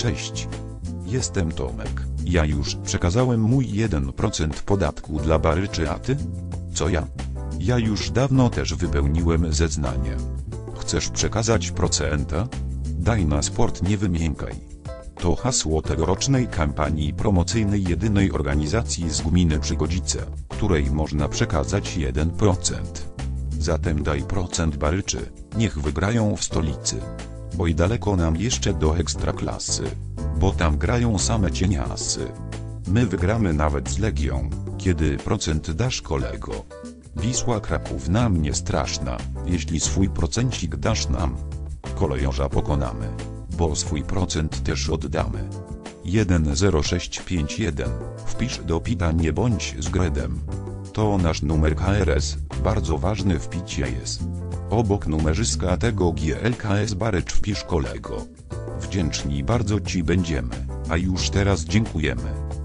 Cześć. Jestem Tomek. Ja już przekazałem mój 1% podatku dla baryczy, a ty? Co ja? Ja już dawno też wypełniłem zeznanie. Chcesz przekazać procenta? Daj na sport nie wymiękaj. To hasło tegorocznej kampanii promocyjnej jedynej organizacji z gminy Przygodzice, której można przekazać 1%. Zatem daj procent baryczy, niech wygrają w stolicy. I daleko nam jeszcze do ekstraklasy. Bo tam grają same cieniasy. My wygramy nawet z Legią, kiedy procent dasz kolego. Wisła Kraków nam nie straszna, jeśli swój procencik dasz nam. Kolejorza pokonamy, bo swój procent też oddamy. 10651, wpisz do pita nie bądź z Gredem. To nasz numer KRS, bardzo ważny w picie jest. Obok numerzyska tego GLKS Barycz wpisz kolego. Wdzięczni bardzo Ci będziemy, a już teraz dziękujemy.